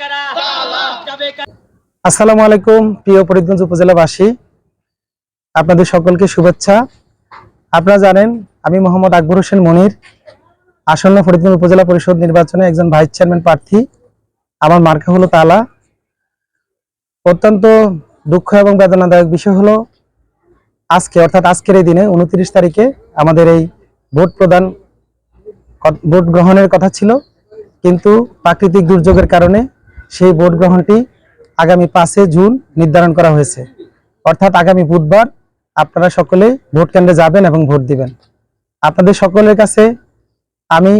কারা যাবে কারা আসসালামু আলাইকুম প্রিয় ফরিদগঞ্জ উপজেলাবাসী। আপনাদের সকলকে শুভেচ্ছা। আপনারা জানেন আমি মোহাম্মদ আকবর হোসেন মনির আসন্ন ফরিদগঞ্জ উপজেলা পরিষদ নির্বাচনে একজন ভাইস চেয়ারম্যান প্রার্থী। আমার মার্কা হলো তালা। অত্যন্ত দুঃখ এবং বেদনাদায়ক বিষয় হলো আজকে অর্থাৎ আজকের এই দিনে উনত্রিশ তারিখে আমাদের এই ভোট প্রদান ভোট গ্রহণের কথা ছিল। কিন্তু প্রাকৃতিক দুর্যোগের কারণে সেই ভোট গ্রহণটি আগামী পাঁচে জুন নির্ধারণ করা হয়েছে। অর্থাৎ আগামী বুধবার আপনারা সকলেই ভোট কেন্দ্রে যাবেন এবং ভোট দিবেন। আপনাদের সকলের কাছে আমি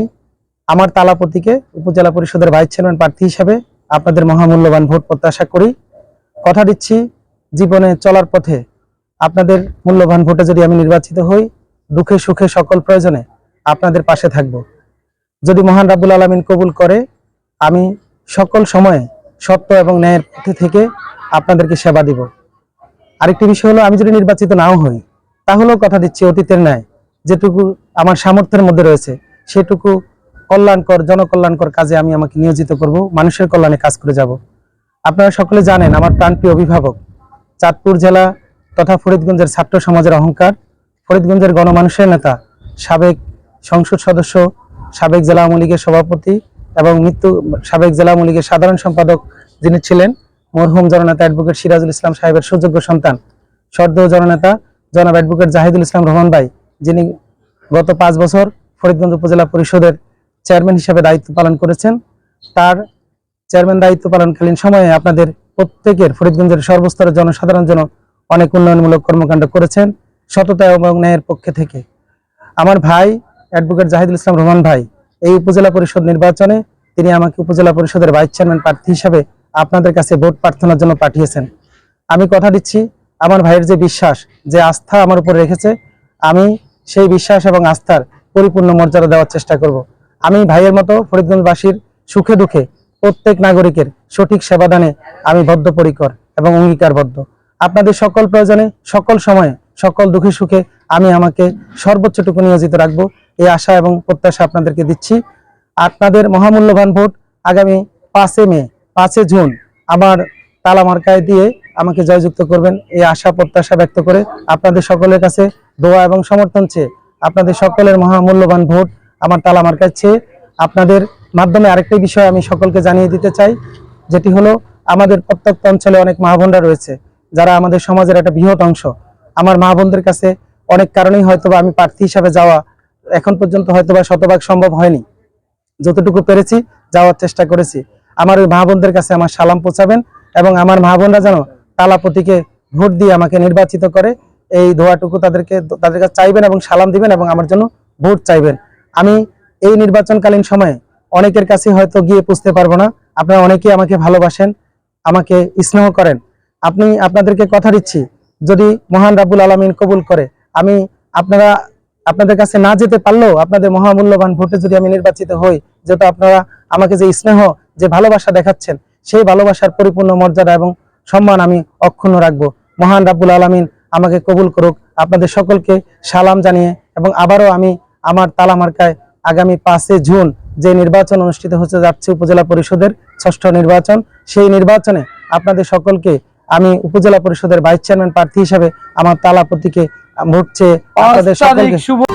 আমার তালাপতিকে উপজেলা পরিষদের ভাইস চেয়ারম্যান প্রার্থী হিসাবে আপনাদের মহামূল্যবান ভোট প্রত্যাশা করি। কথা দিচ্ছি, জীবনে চলার পথে আপনাদের মূল্যবান ভোটে যদি আমি নির্বাচিত হই, দুঃখে সুখে সকল প্রয়োজনে আপনাদের পাশে থাকব। যদি মহান রাব্বুল আলমিন কবুল করে, আমি সকল সময়ে সত্য এবং ন্যায়ের পথে থেকে আপনাদেরকে সেবা দিব। আরেকটি বিষয় হলো, আমি যদি নির্বাচিত নাও হই, তাহলেও কথা দিচ্ছি অতীতের ন্যায়। যেটুকু আমার সামর্থ্যের মধ্যে রয়েছে, সেটুকু কল্যাণকর, জনকল্যাণকর কাজে আমি আমাকে নিয়োজিত করব, মানুষের কল্যাণে কাজ করে যাব। আপনারা সকলে জানেন, আমার প্রাণপ্রিয় অভিভাবক, চাঁদপুর জেলা তথা ফরিদগঞ্জের ছাত্র সমাজের অহংকার। ফরিদগঞ্জের গণমানুষের নেতা, সাবেক সংসদ সদস্য, সাবেক জেলা আওয়ামী লীগের সভাপতি এবং মৃত্যু সাবেক জেলা লীগের সাধারণ সম্পাদক যিনি ছিলেন, মরহুম জননেতা অ্যাডভোকেট সিরাজুল ইসলাম সাহেবের সুযোগ্য সন্তান। সর্দ জননেতা জনাব অ্যাডভোকেট জাহিদুল ইসলাম রহমান ভাই, যিনি গত পাঁচ বছর ফরিদগঞ্জ উপজেলা পরিষদের চেয়ারম্যান হিসেবে দায়িত্ব পালন করেছেন। তার চেয়ারম্যান দায়িত্ব পালনকালীন সময়ে আপনাদের প্রত্যেকের ফরিদগঞ্জের সর্বস্তরের জনসাধারণ জন্য অনেক উন্নয়নমূলক কর্মকাণ্ড করেছেন সততা এবং ন্যায়ের পক্ষে থেকে। আমার ভাই অ্যাডভোকেট জাহিদুল ইসলাম রহমান ভাই এই উপজেলা পরিষদ নির্বাচনে তিনি আমাকে উপজেলা পরিষদের ভাইস চেয়ারম্যান প্রার্থী হিসাবে আপনাদের কাছে ভোট প্রার্থনার জন্য পাঠিয়েছেন। আমি কথা দিচ্ছি আমার ভাইয়ের যে বিশ্বাস, যে আস্থা আমার উপর রেখেছে, আমি সেই বিশ্বাস এবং আস্থার পরিপূর্ণ মর্যাদা দেওয়ার চেষ্টা করব। আমি ভাইয়ের মতো ফরিদগঞ্জবাসীর সুখে দুঃখে প্রত্যেক নাগরিকের সঠিক সেবাদানে আমি বদ্ধপরিকর এবং অঙ্গীকারবদ্ধ। আপনাদের সকল প্রয়োজনে সকল সময়ে সকল দুঃখে সুখে আমি আমাকে সর্বোচ্চটুকু নিয়োজিত রাখব। এই আশা এবং প্রত্যাশা আপনাদেরকে দিচ্ছি। আপনাদের মহামূল্যবান ভোট আগামী পাঁচে মে, পাঁচে জুন আমার তালা মার্কায় দিয়ে আমাকে জয়যুক্ত করবেন। এই আশা, প্রত্যাশা ব্যক্ত করে আপনাদের সকলের কাছে দোয়া এবং সমর্থন চেয়ে আপনাদের সকলের মহামূল্যবান ভোট আমার তালা মার্কায় চেয়ে আপনাদের মাধ্যমে আরেকটি বিষয় আমি সকলকে জানিয়ে দিতে চাই, যেটি হলো আমাদের প্রত্যেক অঞ্চলে অনেক মা রয়েছে, যারা আমাদের সমাজের একটা বৃহৎ অংশ। আমার মা বোনদের কাছে অনেক কারণেই হয়তোবা আমি প্রার্থী হিসাবে যাওয়া এখন পর্যন্ত হয়তোবা শতভাগ সম্ভব হয়নি। যতটুকু পেরেছি যাওয়ার চেষ্টা করেছি। আমার ওই মা বোনদের কাছে আমার সালাম পৌঁছাবেন এবং আমার মা বোনরা যেন তালাপতিকে ভোট দিয়ে আমাকে নির্বাচিত করে, এই দোয়াটুকু তাদেরকে, তাদের কাছে চাইবেন এবং সালাম দিবেন এবং আমার জন্য ভোট চাইবেন। আমি এই নির্বাচনকালীন সময়ে অনেকের কাছে হয়তো গিয়ে পুষতে পারব না। আপনারা অনেকেই আমাকে ভালোবাসেন, আমাকে স্নেহ করেন। আপনি, আপনাদেরকে কথা দিচ্ছি যদি মহান রাব্বুল আলমিন কবুল করে, আমি আপনারা, আপনাদের কাছে না যেতে পারলেও আপনাদের মহামূল্যবান ভোটে যদি আমি নির্বাচিত হই, যেহেতু আপনারা আমাকে যে স্নেহ, যে ভালোবাসা দেখাচ্ছেন, সেই ভালোবাসার পরিপূর্ণ মর্যাদা এবং সম্মান আমি অক্ষুণ্ণ রাখব। মহান রাব্বুল আলমিন আমাকে কবুল করুক। আপনাদের সকলকে সালাম জানিয়ে এবং আবারও আমি আমার তালা মার্কায় আগামী পাঁচে জুন যে নির্বাচন অনুষ্ঠিত হতে যাচ্ছে উপজেলা পরিষদের ষষ্ঠ নির্বাচন, সেই নির্বাচনে আপনাদের সকলকে আমি উপজেলা পরিষদের ভাইস চেয়ারম্যান প্রার্থী হিসেবে আমার তালাপতিকে ভোট চেয়ে আপনাদের সকলকে শুভ